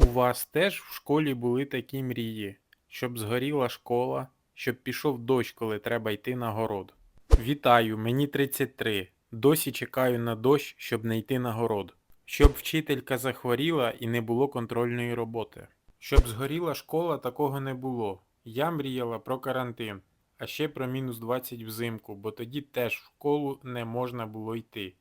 У вас теж в школі були такі мрії, щоб згоріла школа, щоб пішов дощ, коли треба йти на город. Вітаю, мені 33. Досі чекаю на дощ, щоб не йти на город. Щоб вчителька захворіла і не було контрольної роботи. Щоб згоріла школа, такого не було. Я мріяла про карантин, а ще про мінус 20 взимку, бо тоді теж в школу не можна було йти.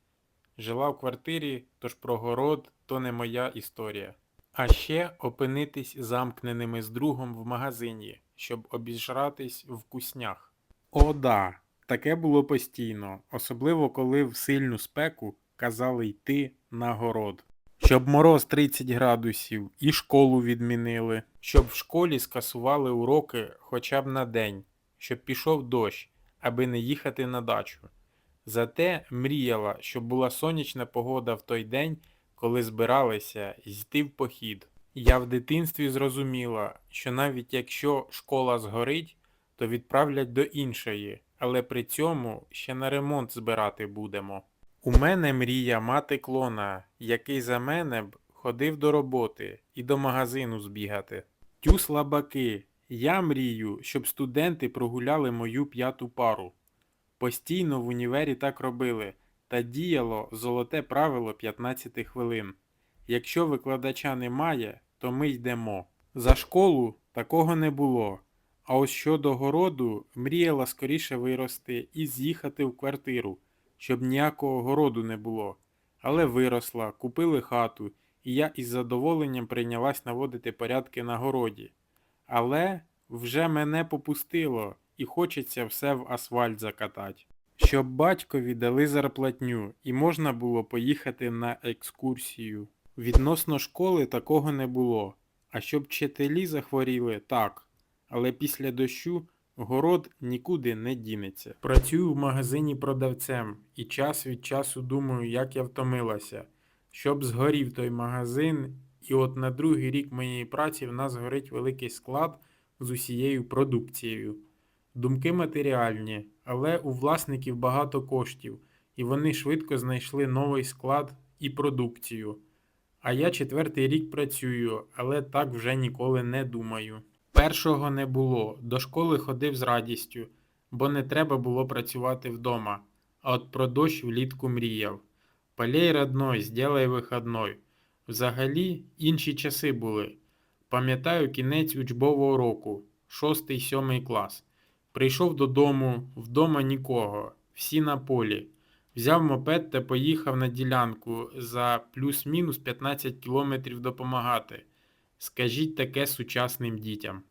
Жила в квартирі, тож про город то не моя історія. А ще опинитись замкненими з другом в магазині, щоб обіжратись в куснях. О, да, таке було постійно, особливо коли в сильну спеку казали йти на город. Щоб мороз 30 градусів і школу відмінили, щоб в школі скасували уроки хоча б на день, щоб пішов дощ, аби не їхати на дачу. Зате мріяла, щоб була сонячна погода в той день, коли збиралися йти в похід. Я в дитинстві зрозуміла, що навіть якщо школа згорить, то відправлять до іншої, але при цьому ще на ремонт збирати будемо. У мене мрія мати клона, який за мене б ходив до роботи і до магазину збігати. Тю слабаки, я мрію, щоб студенти прогуляли мою п'яту пару. Постійно в універі так робили, та діяло золоте правило 15 хвилин. Якщо викладача немає, то ми йдемо. За школу такого не було. А ось щодо городу, мріяла скоріше вирости і з'їхати в квартиру, щоб ніякого городу не було. Але виросла, купили хату, і я із задоволенням прийнялась наводити порядки на городі. Але вже мене попустило, і хочеться все в асфальт закатать. Щоб батькові дали зарплатню і можна було поїхати на екскурсію. Відносно школи такого не було. А щоб вчителі захворіли, так. Але після дощу город нікуди не дінеться. Працюю в магазині продавцем і час від часу думаю, як я втомилася. Щоб згорів той магазин, і от на другий рік моєї праці в нас горить великий склад з усією продукцією. Думки матеріальні, але у власників багато коштів, і вони швидко знайшли новий склад і продукцію. А я четвертий рік працюю, але так вже ніколи не думаю. Першого не було, до школи ходив з радістю, бо не треба було працювати вдома, а от про дощ влітку мріяв. Полей родной, сделай виходной. Взагалі інші часи були. Пам'ятаю кінець учбового року, 6-7 клас. Прийшов додому, вдома нікого, всі на полі. Взяв мопед та поїхав на ділянку за плюс-мінус 15 кілометрів допомагати. Скажіть таке сучасним дітям.